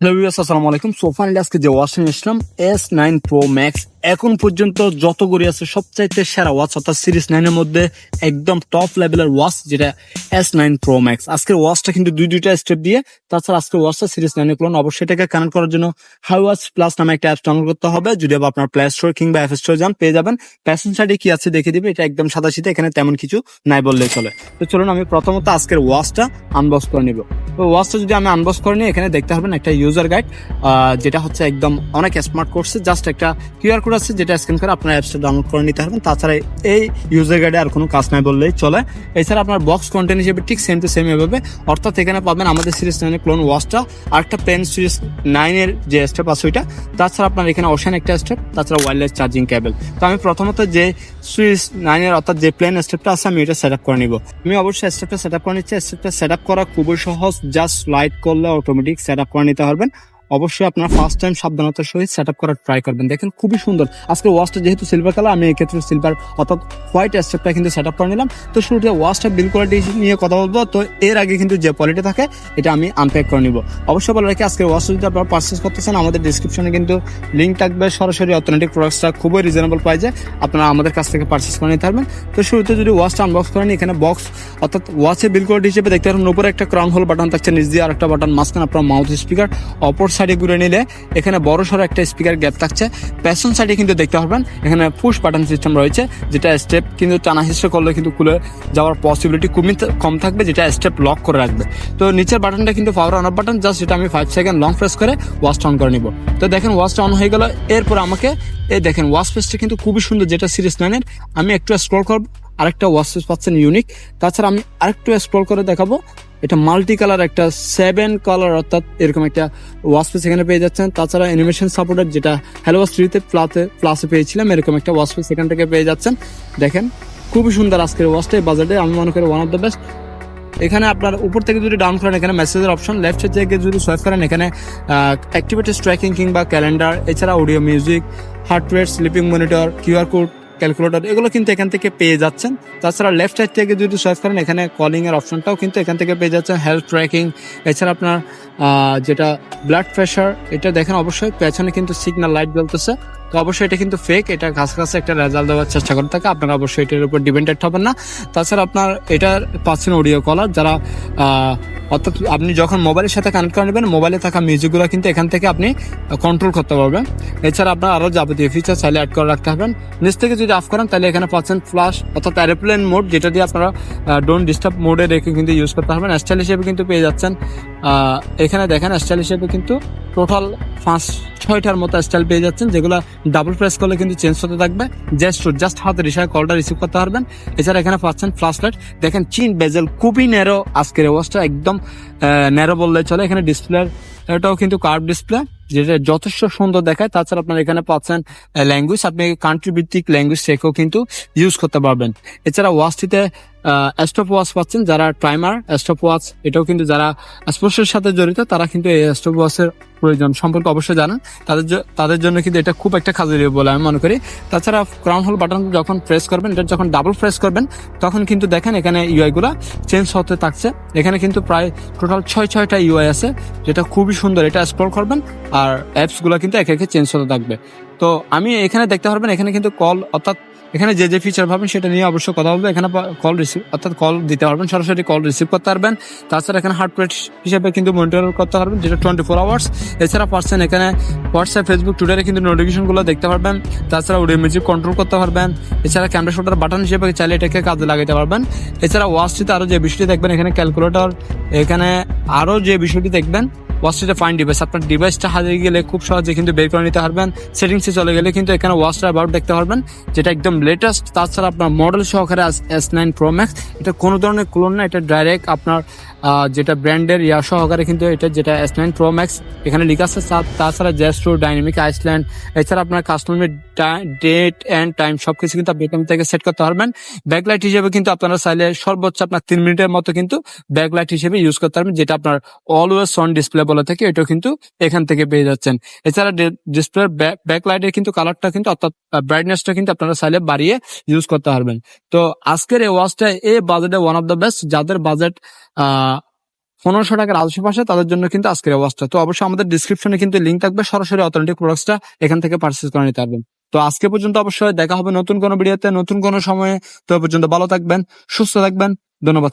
Hello আসসালামু আলাইকুম সোফান আজকে যে ওয়াশিং এসলাম এস নাইন প্রো ম্যাক্স এখন পর্যন্ত যত গড়ি আছে, সবচাইতে সেরা ওয়াচ অর্থাৎ সিরিজ নাইনের মধ্যে একদম টপ লেভেলের ওয়াচ যেটা এস নাইন প্রো ম্যাক্স আজকের ওয়াচটা কিন্তু দুই, দুইটা স্টেপ দিয়ে, তাছাড়া আজকের ওয়াচটা সিরিজ নাইনের ক্লোন অবশ্যই এটাকে কানেক্ট করার জন্য হাই ওয়াচ প্লাস নামে একটা অ্যাপ ডাউনলোড করতে হবে। যদি আপনার প্লে স্টোর কিংবা অ্যাপ স্টোর যান, পেয়ে যাবেন। প্যাশন সাইডে কি আছে দেখে দিবে, এটা একদম সাদা শীতে এখানে তেমন কিছু নাই বললে চলে। তো চলুন আমি প্রথমত আজকের ওয়াচটা আনবক্স করে নিব। তো ওয়াচটা যদি আমি আনবক্স করে নিই, এখানে দেখতে পাবেন একটা ইউজার গাইড যেটা হচ্ছে একদম অনেক স্মার্ট করছে। জাস্ট একটা কিউআর কোড আছে যেটা স্ক্যান করে আপনার অ্যাপসটা ডাউনলোড করে নিতে পারবেন। তাছাড়া এই ইউজার গাইডে আর কোনো কাজ নাই বললেই চলে। এছাড়া আপনার বক্স কন্টেন্ট হিসেবে ঠিক সেম টু সেম এভাবে। অর্থাৎ এখানে পাবেন আমাদের সিরিজ নাইনের ক্লোন ওয়াচটা আর একটা পেন সিরিজ নাইনের যে স্টেপ আছে ওইটা। তাছাড়া আপনার এখানে ওশান একটা স্টেপ তাছাড়া ওয়্যারলেস চার্জিং কেবল তো আমি প্রথমত যে সুইচ নাইনের অর্থাৎ যে প্লেন স্টেপটা আছে, আমি এটা সেট আপ করে নিব। আমি অবশ্যই স্টেপটা সেট আপ করে নিচ্ছি। স্টেপটা সেট আপ করা খুবই সহজ। জাস্ট লাইট করলে অটোমেটিক সেট আপ করে নিতে পারবেন। অবশ্যই আপনার ফার্স্ট টাইম সাবধানতার সহিত সেট আপ করার ট্রাই করবেন। দেখেন, খুবই সুন্দর। আজকে ওয়াচটা যেহেতু সিলভার কালার আমি এক্ষেত্রে সিলভার অর্থাৎ হোয়াইট স্টেপটা কিন্তু সেট আপ করে নিলাম। তো শুরুতে ওয়াচটা বিল কোয়ালিটি নিয়ে কথা বলব। তো এর আগে কিন্তু যে কোয়ালিটি থাকে, এটা আমি আনপ্যাক করে নিব। অবশ্যই বলে রাখি আজকে ওয়াচটা যদি আপনারা পার্চেস করতেছেন আমাদের ডিসক্রিপশনে কিন্তু লিঙ্ক থাকবে। সরাসরি অথেন্টিক প্রোডাক্টসটা খুবই রিজনেবল প্রাইজে আপনারা আমাদের কাছ থেকে পার্চেস করে নিতে পারবেন। তো শুরুতে যদি ওয়াচটা আনবক্স করেন এখানে বক্স অর্থাৎ ওয়াচের বিল কোয়ালিটি হিসেবে দেখতে পারেন, উপরে একটা ক্রাউন হোল বাটন থাকছে নিজ দিয়ে আর একটা বাটন মাঝখানে আপনার মাউথ স্পিকার অপর সাইডে ঘুরে নিলে এখানে বড় সড়ো একটা স্পিকার গ্যাপ থাকছে। প্যাশন সাইডে কিন্তু দেখতে পারবেন। এখানে পুশ বাটন সিস্টেম রয়েছে, যেটা স্টেপ কিন্তু টানা হিসেবে করলে কিন্তু খুলে যাওয়ার পসিবিলিটি খুবই কম থাকবে, যেটা স্টেপ লক করে রাখবে। তো নিচের বাটনটা কিন্তু power on off button just যেটা আমি ফাইভ সেকেন্ড লং প্রেস করে ওয়াচটা অন করে নিব। তো দেখেন ওয়াচটা অন হয়ে গেল, এরপর আমাকে এই দেখেন ওয়াশ পেসটা কিন্তু খুবই সুন্দর, যেটা সিরিজ নাইনের আমি একটু স্ক্রল করব, আরেকটা ওয়াশ পেস পাচ্ছেন ইউনিক তাছাড়া আমি আরেকটু স্ক্রল করে দেখাবো এটা মাল্টি কালার একটা সেভেন কালার অর্থাৎ এরকম একটা ওয়াচ পেস এখানে পেয়ে যাচ্ছেন। তাছাড়া অ্যানিমেশন সাপোর্টার যেটা হ্যালো থ্রিতে প্লাসে প্লাসে পেয়েছিলাম, এরকম একটা ওয়াচ পেস এখান থেকে পেয়ে যাচ্ছেন। দেখেন খুবই সুন্দর আজকের ওয়াচটা এই বাজেটে আমি মনে করি ওয়ান অফ দ্য বেস্ট এখানে আপনার উপর থেকে যদি ডাউন করেন, এখানে মেসেজের অপশন লেফট থেকে যদি সোয়াইপ করেন, এখানে অ্যাক্টিভিটি স্ট্রাইকিং কিংবা ক্যালেন্ডার এছাড়া audio music heart rate sleeping monitor QR code calculator এগুলো কিন্তু এখান থেকে পেয়ে যাচ্ছেন। তাছাড়া লেফট সাইড থেকে যদি সার্চ করেন, এখানে কলিংয়ের অপশনটাও কিন্তু এখান থেকে পেয়ে যাচ্ছেন হেলথ ট্র্যাকিং এছাড়া আপনার যেটা ব্লাড প্রেশার এটা দেখেন অবশ্যই পেছনে কিন্তু সিগনাল লাইট জ্বলতেছে। তো অবশ্যই এটা কিন্তু ফেক এটা কাছাকাছি একটা রেজাল্ট দেওয়ার চেষ্টা করে থাকে আপনারা অবশ্যই এটার উপর ডিপেন্ডেড হবেন না। তাছাড়া আপনার এটার পাচ্ছেন অডিও কলার যারা অর্থাৎ আপনি যখন মোবাইলের সাথে কানেক্ট করে নেবেন মোবাইলে থাকা মিউজিকগুলো কিন্তু এখান থেকে আপনি কন্ট্রোল করতে পারবেন। এছাড়া আপনার আরও যাবতীয় ফিচার চাইলে অ্যাড করে রাখতে পারবেন। নিচ থেকে যদি অফ করেন, তাহলে এখানে পাচ্ছেন ফ্লাশ অর্থাৎ এরোপ্লেন মোড যেটা দিয়ে আপনারা ডোন্ট ডিস্টার্ব মোডে রেখে কিন্তু ইউজ করতে পারবেন। স্টাইল হিসেবে কিন্তু পেয়ে যাচ্ছেন। এখানে দেখেন স্টাইল হিসেবে কিন্তু টোটাল পাঁচ, ছয়টার মতো স্টাইল পেয়ে যাচ্ছেন, যেগুলো ডাবল প্রেস করলে কিন্তু চেঞ্জ হতে থাকবে। জাস্ট জাস্ট হাতে রিসায় কলটা রিসিভ করতে পারবেন। এছাড়া এখানে পাচ্ছেন ফ্লাশ লাইট দেখেন চিন বেজেল খুবই ন্যারো আজকের ওয়াচটা একদম ন্যারো বললে চলে। এখানে ডিসপ্লে এটাও কিন্তু কার্ভ ডিসপ্লে যেটা যথেষ্ট সুন্দর দেখায়। তাছাড়া আপনার এখানে পাচ্ছেন ল্যাঙ্গুয়েজ আপনি কান্ট্রি ভিত্তিক ল্যাঙ্গুয়েজ শেখেও কিন্তু ইউজ করতে পারবেন। এছাড়া ওয়াচটিতে স্টপ ওয়াচ পাচ্ছেন যারা প্রাইমার স্টপ ওয়াচ এটাও কিন্তু যারা স্পোর্টসের সাথে জড়িত, তারা কিন্তু এই স্টপ ওয়াচের প্রয়োজন সম্পর্কে অবশ্যই জানেন। তাদের তাদের জন্য কিন্তু এটা খুব একটা কাজের বলে আমি মনে করি। তাছাড়া ক্রাউন হোল বাটন যখন প্রেস করবেন, এটা যখন ডাবল প্রেস করবেন, তখন কিন্তু দেখেন এখানে ইউআই গুলা চেঞ্জ হতে থাকছে। এখানে কিন্তু প্রায় টোটাল ছয় ছয়টা ইউআই আছে, যেটা খুবই সুন্দর এটা স্ক্রল করবেন আর অ্যাপসগুলা কিন্তু একে একে চেঞ্জ হতে থাকবে। তো আমি এখানে দেখতে পারবেন, এখানে কিন্তু কল অর্থাৎ এখানে যে যে ফিচার পাবেন সেটা নিয়ে অবশ্যই কথা বলব। এখানে কল রিসিভ অর্থাৎ কল দিতে পারবেন, সরাসরি কল রিসিভ করতে পারবেন। তাছাড়া এখানে হার্ট রেট হিসেবে কিন্তু মনিটর করতে পারবেন, যেটা টোয়েন্টি ফোর আওয়ার্স এছাড়া পারছেন এখানে হোয়াটসঅ্যাপ ফেসবুক টুইটারে কিন্তু নোটিফিকেশনগুলো দেখতে পারবেন। তাছাড়া অডিও মিউজিক কন্ট্রোল করতে পারবেন। এছাড়া ক্যামেরা শোটার বাটন হিসেবে চাইলে এটাকে কাজে লাগাতে পারবেন। এছাড়া ওয়াচটিতে আরও যে বিষয়টি দেখবেন, এখানে ক্যালকুলেটর এখানে আরও যে বিষয়টি দেখবেন ওয়াচটিতে ফাইন ডিভাইস আপনার ডিভাইসটা হারিয়ে গেলে খুব সহজে কিন্তু বের করে নিতে পারবেন। সেটিংসে চলে গেলে কিন্তু এখানে ওয়াচটা অ্যাবাউট দেখতে পারবেন, যেটা একদম লেটেস্ট তাছাড়া আপনার মডেল সহকারে এস নাইন প্রো ম্যাক্স এটা কোনো ধরনের ক্লোন না, এটা ডাইরেক্ট আপনার যেটা ব্র্যান্ডের ইয়া সহকারে কিন্তু এটা যেটা এস নাইন প্রো ম্যাক্স এখানে লেখা আছে তাছাড়া জ্যাস্ট্রো ডাইনামিক আইসল্যান্ড এছাড়া আপনার কাস্টমারের ডেট অ্যান্ড টাইম সবকিছু কিন্তু আপনি এখান থেকে সেট করতে পারবেন। ব্যাকলাইট হিসেবে কিন্তু আপনারা চাইলে সর্বোচ্চ আপনার তিন মিনিটের মতো কিন্তু ব্যাকলাইট হিসেবে ইউজ করতে পারবেন, যেটা আপনার অলওয়েজ অন ডিসপ্লে বলে থাকে, এটাও কিন্তু এখান থেকে পেয়ে যাচ্ছেন। এছাড়া ডিসপ্লে ব্যাকলাইটের কিন্তু কালারটা কিন্তু অর্থাৎ ব্রাইটনেসটা কিন্তু আপনারা চাইলে বাড়িয়ে ইউজ করতে পারবেন। তো আজকের এই ওয়াচটা এই বাজেটে ওয়ান অফ দ্য বেস্ট যাদের বাজেট পনেরোশো টাকার আশেপাশে তাদের জন্য কিন্তু আজকের অবস্থা। তো অবশ্যই আমাদের ডিসক্রিপশনে কিন্তু লিঙ্ক থাকবে। সরাসরি অথেন্টিক প্রোডাক্টসটা এখান থেকে পার্চেস করে নিতে পারবেন। তো আজকে পর্যন্ত অবশ্যই দেখা হবে নতুন কোনো ভিডিওতে নতুন কোনো সময়ে। তো পর্যন্ত ভালো থাকবেন, সুস্থ থাকবেন। ধন্যবাদ।